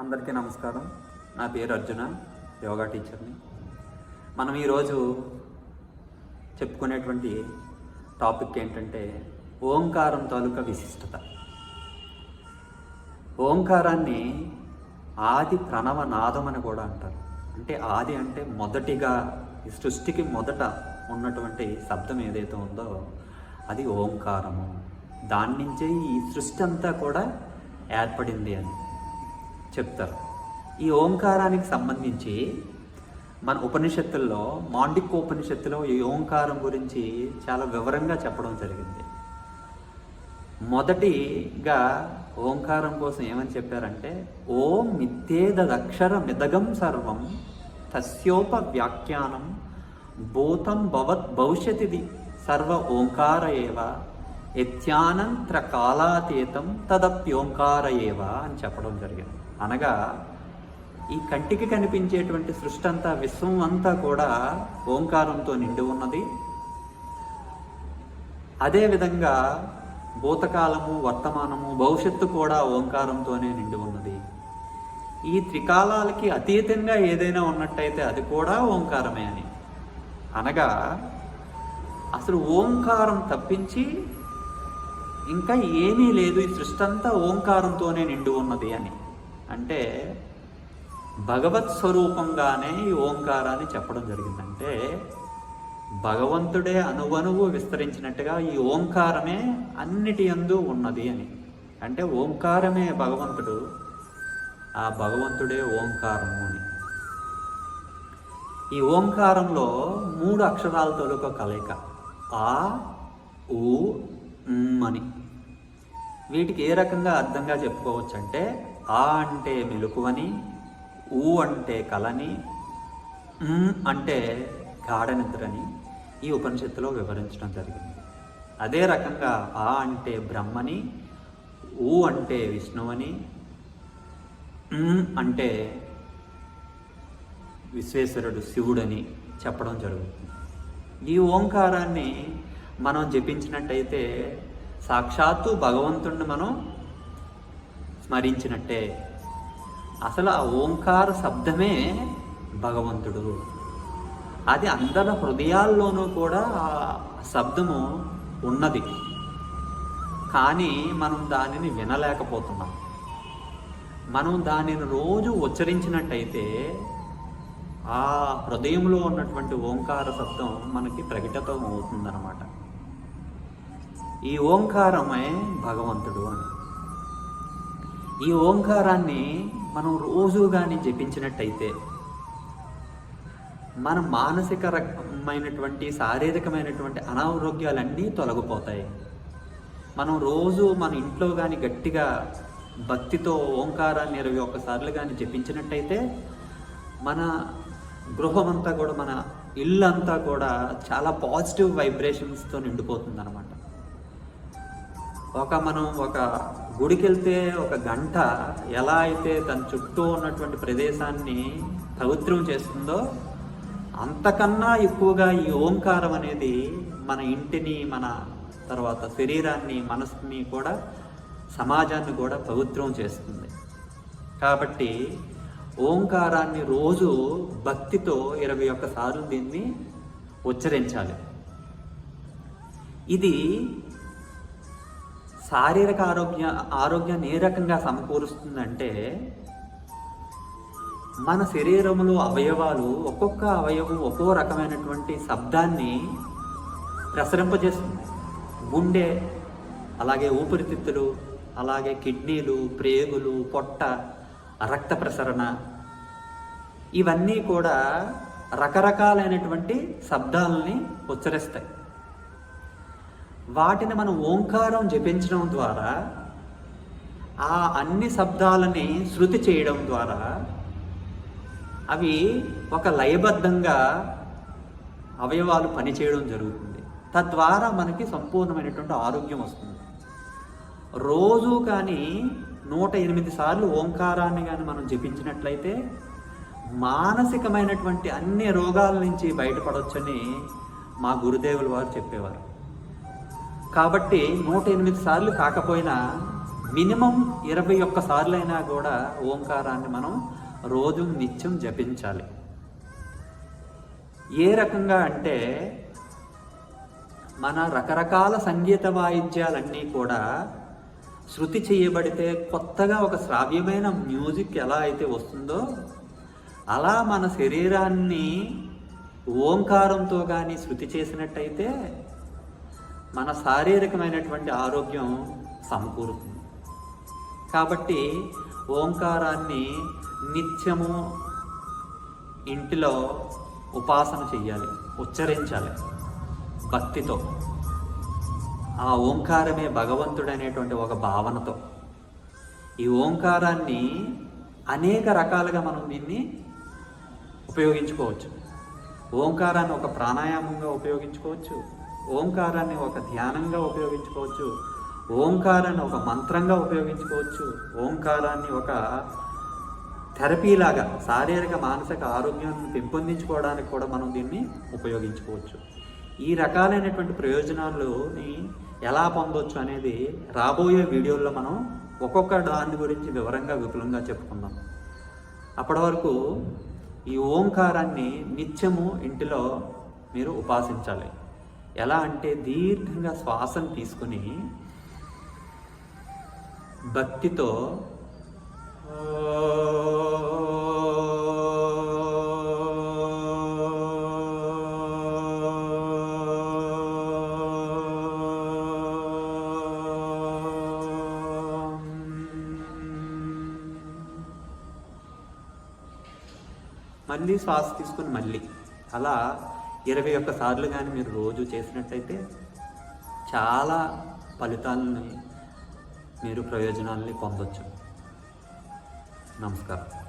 అందరికీ నమస్కారం. నా పేరు అర్జున యోగా టీచర్ని. మనం ఈరోజు చెప్పుకునేటువంటి టాపిక్ ఏంటంటే ఓంకారం తాలూకా విశిష్టత. ఓంకారాన్ని ఆది ప్రణవ నాదం అని కూడా అంటారు. అంటే ఆది అంటే మొదటిగా ఈ సృష్టికి మొదట ఉన్నటువంటి శబ్దం ఏదైతే ఉందో అది ఓంకారము. దాని నుంచే ఈ సృష్టి అంతా కూడా ఏర్పడింది అని. చెప్తారు. ఈ ఓంకారానికి సంబంధించి మన ఉపనిషత్తుల్లో మాండిక్ ఉపనిషత్తులో ఈ ఓంకారం గురించి చాలా వివరంగా చెప్పడం జరిగింది. మొదటిగా ఓంకారం కోసం ఏమని చెప్పారంటే ఓం మిథ్యేదక్షర మిదగం సర్వం తస్యోప వ్యాఖ్యానం భూతం భవత్ భవిష్యతిది సర్వ ఓంకార ఏవ యత్యానంత్ర కాలాతీతం తదప్యోంకార ఏవ అని చెప్పడం జరిగింది. అనగా ఈ కంటికి కనిపించేటువంటి సృష్టి అంతా విశ్వం అంతా కూడా ఓంకారంతో నిండి ఉన్నది. అదేవిధంగా భూతకాలము వర్తమానము భవిష్యత్తు కూడా ఓంకారంతోనే నిండి ఉన్నది. ఈ త్రికాలాలకి అతీతంగా ఏదైనా ఉన్నట్టయితే అది కూడా ఓంకారమే అని. అనగా అసలు ఓంకారం తప్పించి ఇంకా ఏమీ లేదు. ఈ సృష్టి అంతా ఓంకారంతోనే నిండి ఉన్నది అని. అంటే భగవత్ స్వరూపంగానే ఈ ఓంకారాన్ని చెప్పడం జరిగిందంటే భగవంతుడే అనువనువు విస్తరించినట్టుగా ఈ ఓంకారమే అన్నిటి యందు ఉన్నది అని. అంటే ఓంకారమే భగవంతుడు ఆ భగవంతుడే ఓంకారము అని. ఈ ఓంకారంలో మూడు అక్షరాలతో ఒక కలయిక. ఆ ఊ అని. వీటికి ఏ రకంగా అర్థంగా చెప్పుకోవచ్చు అంటే ఆ అంటే మెలుకువని ఊ అంటే కలని అంటే గాఢ నిద్రని ఈ ఉపనిషత్తులో వివరించడం జరిగింది. అదే రకంగా ఆ అంటే బ్రహ్మని ఊ అంటే విష్ణువని అంటే విశ్వేశ్వరుడు శివుడని చెప్పడం జరుగుతుంది. ఈ ఓంకారాన్ని మనం జపించినట్టయితే సాక్షాత్తు భగవంతుణ్ణి మనం స్మరించినట్టే. అసలు ఆ ఓంకార శబ్దమే భగవంతుడు. అది అందరి హృదయాల్లోనూ కూడా ఆ శబ్దము ఉన్నది. కానీ మనం దానిని వినలేకపోతున్నాం. మనం దానిని రోజు ఉచ్చరించినట్టయితే ఆ హృదయంలో ఉన్నటువంటి ఓంకార శబ్దం మనకి ప్రకటితం అవుతుందన్నమాట. ఈ ఓంకారమే భగవంతుడు అని. ఈ ఓంకారాన్ని మనం రోజు కానీ జపించినట్టయితే మన మానసిక రకమైనటువంటి శారీరకమైనటువంటి అనారోగ్యాలన్నీ తొలగిపోతాయి. మనం రోజు మన ఇంట్లో కానీ గట్టిగా భక్తితో ఓంకారాన్ని ఇరవై ఒక్కసార్లు కానీ జపించినట్టయితే మన గృహమంతా కూడా మన ఇల్లు అంతా కూడా చాలా పాజిటివ్ వైబ్రేషన్స్తో నిండిపోతుంది అనమాట ఒక మనం ఒక గుడికి వెళ్తే ఒక గంట ఎలా అయితే తన చుట్టూ ఉన్నటువంటి ప్రదేశాన్ని పవిత్రం చేస్తుందో అంతకన్నా ఎక్కువగా ఈ ఓంకారం అనేది మన ఇంటిని మన తర్వాత శరీరాన్ని మనసుని కూడా సమాజాన్ని కూడా పవిత్రం చేస్తుంది. కాబట్టి ఓంకారాన్ని రోజు భక్తితో ఇరవై ఒక్కసార్లు దీన్ని ఉచ్చరించాలి. ఇది శారీరక ఆరోగ్య ఆరోగ్యాన్ని ఏ రకంగా సమకూరుస్తుందంటే మన శరీరంలో అవయవాలు ఒక్కొక్క అవయవం ఒక్కో రకమైనటువంటి శబ్దాన్ని ప్రసరింపజేస్తుంది. గుండె అలాగే ఊపిరితిత్తులు అలాగే కిడ్నీలు ప్రేగులు పొట్ట రక్త ప్రసరణ ఇవన్నీ కూడా రకరకాలైనటువంటి శబ్దాలని ఉచ్చరిస్తాయి. వాటిని మనం ఓంకారం జపించడం ద్వారా ఆ అన్ని శబ్దాలని శృతి చేయడం ద్వారా అవి ఒక లయబద్ధంగా అవయవాలు పనిచేయడం జరుగుతుంది. తద్వారా మనకి సంపూర్ణమైనటువంటి ఆరోగ్యం వస్తుంది. రోజు కానీ నూట ఎనిమిది సార్లు ఓంకారాన్ని కానీ మనం జపించినట్లయితే మానసికమైనటువంటి అన్ని రోగాల నుంచి బయటపడవచ్చని మా గురుదేవులు వారు చెప్పేవారు. కాబట్టి నూట ఎనిమిది సార్లు కాకపోయినా మినిమం ఇరవై ఒక్క సార్లైనా కూడా ఓంకారాన్ని మనం రోజు నిత్యం జపించాలి. ఏ రకంగా అంటే మన రకరకాల సంగీత వాయిద్యాలన్నీ కూడా శృతి చేయబడితే కొత్తగా ఒక శ్రావ్యమైన మ్యూజిక్ ఎలా అయితే వస్తుందో అలా మన శరీరాన్ని ఓంకారంతో కానీ శృతి చేసినట్టయితే మన శారీరకమైనటువంటి ఆరోగ్యం సమకూరుతుంది. కాబట్టి ఓంకారాన్ని నిత్యము ఇంటిలో ఉపాసన చెయ్యాలి ఉచ్చరించాలి భక్తితో. ఆ ఓంకారమే భగవంతుడు అనేటువంటి ఒక భావనతో. ఈ ఓంకారాన్ని అనేక రకాలుగా మనం దీన్ని ఉపయోగించుకోవచ్చు. ఓంకారాన్ని ఒక ప్రాణాయామంగా ఉపయోగించుకోవచ్చు. ఓంకారాన్ని ఒక ధ్యానంగా ఉపయోగించుకోవచ్చు ఓంకారాన్ని ఒక మంత్రంగా ఉపయోగించుకోవచ్చు. ఓంకారాన్ని ఒక థెరపీలాగా శారీరక మానసిక ఆరోగ్యాన్ని పెంపొందించుకోవడానికి కూడా మనం దీన్ని ఉపయోగించుకోవచ్చు. ఈ రకాలైనటువంటి ప్రయోజనాలని ఎలా పొందొచ్చు అనేది రాబోయే వీడియోల్లో మనం ఒక్కొక్క దాని గురించి వివరంగా విపులంగా చెప్పుకుందాం. అప్పటి వరకు ఈ ఓంకారాన్ని నిత్యము ఇంటిలో మీరు ఉపాసించాలి. ఎలా అంటే దీర్ఘంగా శ్వాసను తీసుకుని భక్తితో మళ్ళీ శ్వాస తీసుకుని మళ్ళీ అలా ఇరవై ఒక్క సార్లు కానీ మీరు రోజు చేసినట్టయితే చాలా ఫలితాలని మీరు ప్రయోజనాలని పొందొచ్చు. నమస్కారం.